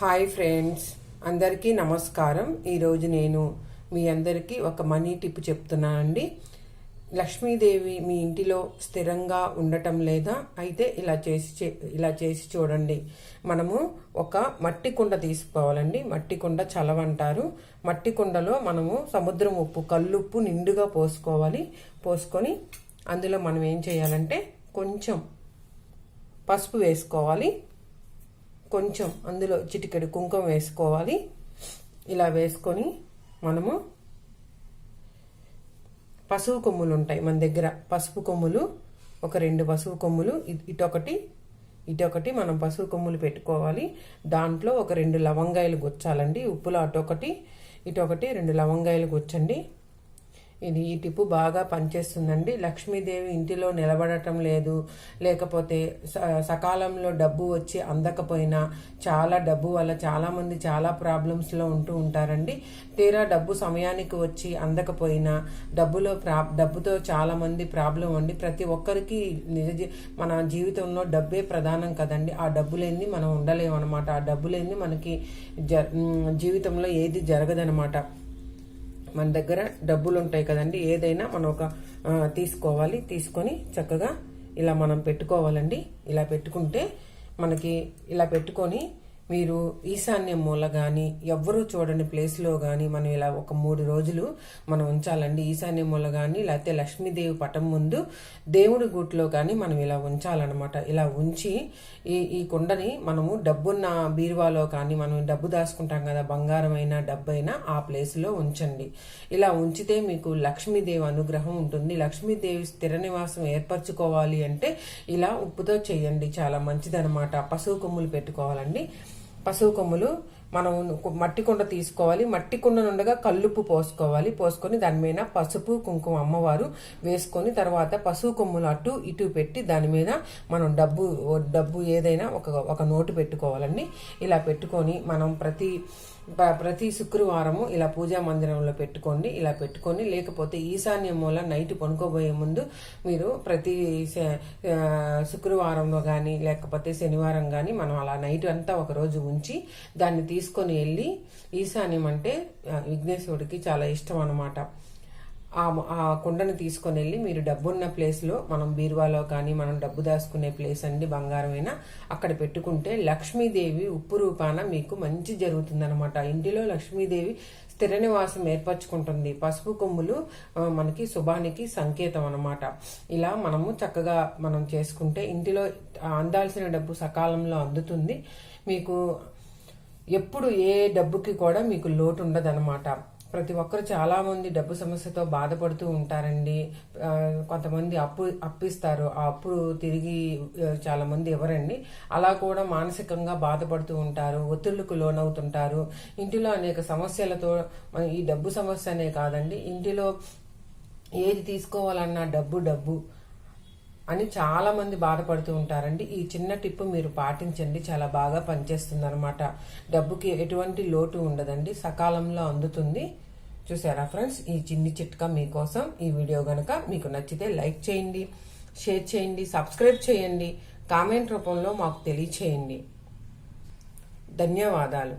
Hi friends అందరికీ నమస్కారం. ఈరోజు నేను మీ అందరికీ ఒక మనీ టిప్ చెప్తున్నానండి. లక్ష్మీదేవి మీ ఇంటిలో స్థిరంగా ఉండటం లేదా? అయితే ఇలా చేసి చే- ఇలా చేసి చూడండి. మనము ఒక మట్టి కుండ తీసుకోవాలండి. మట్టి కుండ చలవంటారు. మట్టి కుండలో మనము సముద్రం ఉప్పు కల్లుప్పు నిండుగా పోసుకోవాలి. పోసుకొని అందులో మనం ఏం చేయాలంటే కొంచెం పసుపు వేసుకోవాలి. కొంచెం అందులో చిటికెడు కుంకుమ వేసుకోవాలి. ఇలా వేసుకొని మనము పసుపు కొమ్ములు ఉంటాయి మన దగ్గర. పసుపు కొమ్ములు ఒక రెండు పసుపు కొమ్ములు ఇటొకటి ఇటొకటి మనం పసుపు కొమ్ములు పెట్టుకోవాలి. దాంట్లో ఒక రెండు లవంగాయలు గుచ్చాలండి. ఉప్పులో అటొకటి ఇటొకటి రెండు లవంగాయలు గుచ్చండి. ఇది ఈ టిప్పు బాగా పనిచేస్తుందండి. లక్ష్మీదేవి ఇంటిలో నిలబడటం లేదు. లేకపోతే స- సకాలంలో డబ్బు వచ్చి అందకపోయినా చాలా డబ్బు వల్ల చాలామంది చాలా ప్రాబ్లమ్స్లో ఉంటూ ఉంటారండి. తీరా డబ్బు సమయానికి వచ్చి అందకపోయినా డబ్బులో ప్రా డబ్బుతో చాలామంది ప్రాబ్లం అండి. ప్రతి ఒక్కరికి నిజ మన జీవితంలో డబ్బే ప్రధానం కదండి. ఆ డబ్బు లేనిది మనం ఉండలేము అనమాట ఆ డబ్బు లేనిది మనకి జ జీవితంలో ఏది జరగదనమాట మన దగ్గర డబ్బులు ఉంటాయి కదండి. ఏదైనా మనం ఒక తీసుకోవాలి. తీసుకొని చక్కగా ఇలా మనం పెట్టుకోవాలండి. ఇలా పెట్టుకుంటే మనకి ఇలా పెట్టుకొని మీరు ఈశాన్యం మూల కానీ ఎవ్వరూ చూడని ప్లేస్లో కానీ మనం ఇలా ఒక మూడు రోజులు మనం ఉంచాలండి. ఈశాన్య మూల కానీ లేకపోతే లక్ష్మీదేవి పటం ముందు దేవుడి గుట్లో కానీ మనం ఇలా ఉంచాలన్నమాట. ఇలా ఉంచి ఈ ఈ కుండని మనము డబ్బున్న బీరువాలో కానీ మనం డబ్బు దాచుకుంటాం కదా బంగారం అయినా డబ్బు అయినా ఆ ప్లేస్లో ఉంచండి. ఇలా ఉంచితే మీకు లక్ష్మీదేవి అనుగ్రహం ఉంటుంది. లక్ష్మీదేవి స్థిర నివాసం ఏర్పరచుకోవాలి అంటే ఇలా ఉప్పుతో చేయండి. చాలా మంచిదనమాట పశువు కొమ్ములు పెట్టుకోవాలండి. పశువు కొమ్ములు మనం మట్టి కుండ తీసుకోవాలి. మట్టి కుండ నుండగా కల్లుప్పు పోసుకోవాలి. పోసుకొని దాని మీద పసుపు కుంకుమ అమ్మవారు వేసుకొని తర్వాత పసుపు కొమ్ములు అటు ఇటు పెట్టి దాని మీద మనం డబ్బు డబ్బు ఏదైనా ఒక ఒక నోటు పెట్టుకోవాలండి. ఇలా పెట్టుకొని మనం ప్రతి ప్రతి శుక్రవారము ఇలా పూజా మందిరంలో పెట్టుకోండి. ఇలా పెట్టుకొని లేకపోతే ఈశాన్య మూల నైట్ పనుకోబోయే ముందు మీరు ప్రతి శుక్రవారంలో కానీ లేకపోతే శనివారం కానీ మనం అలా నైట్ అంతా ఒక రోజు ఉంచి దాన్ని తీసుకొని వెళ్ళి ఈశాన్యం అంటే విఘ్నేశ్వరుడికి చాలా ఇష్టం అనమాట ఆ కుండను తీసుకొని వెళ్ళి మీరు డబ్బున్న ప్లేస్లో మనం బీరువాలో కానీ మనం డబ్బు దాచుకునే ప్లేస్ అండి బంగారమైనా అక్కడ పెట్టుకుంటే లక్ష్మీదేవి ఉప్పు రూపాన మీకు మంచి జరుగుతుందనమాట ఇంటిలో లక్ష్మీదేవి స్థిర నివాసం ఏర్పరచుకుంటుంది. పసుపు కొమ్ములు మనకి శుభానికి సంకేతం అనమాట ఇలా మనము చక్కగా మనం చేసుకుంటే ఇంటిలో అందాల్సిన డబ్బు సకాలంలో అందుతుంది. మీకు ఎప్పుడు ఏ డబ్బుకి కూడా మీకు లోటు ఉండదన్నమాట ప్రతి ఒక్కరు చాలా మంది డబ్బు సమస్యతో బాధపడుతూ ఉంటారండి. కొంతమంది అప్పు అప్పిస్తారు. ఆ అప్పు తిరిగి చాలామంది చాలా మంది ఇవ్వరండి అలా కూడా మానసికంగా బాధపడుతూ ఉంటారు. ఒత్తిళ్ళకు లోనవుతుంటారు. ఇంటిలో అనేక సమస్యలతో ఈ డబ్బు సమస్య అనే కాదండి. ఇంటిలో ఏది తీసుకోవాలన్నా డబ్బు డబ్బు. అని చాలామంది బాధపడుతూ ఉంటారండి. ఈ చిన్న టిప్ మీరు పాటించండి. చాలా బాగా పనిచేస్తుంది అనమాట డబ్బుకి ఎటువంటి లోటు ఉండదండి. సకాలంలో అందుతుంది. చూసారా ఫ్రెండ్స్? ఈ చిన్ని చిట్కా మీకోసం ఈ వీడియో కనుక మీకు నచ్చితే లైక్ చేయండి షేర్ చేయండి సబ్స్క్రైబ్ చేయండి. కామెంట్ రూపంలో మాకు తెలియచేయండి. ధన్యవాదాలు.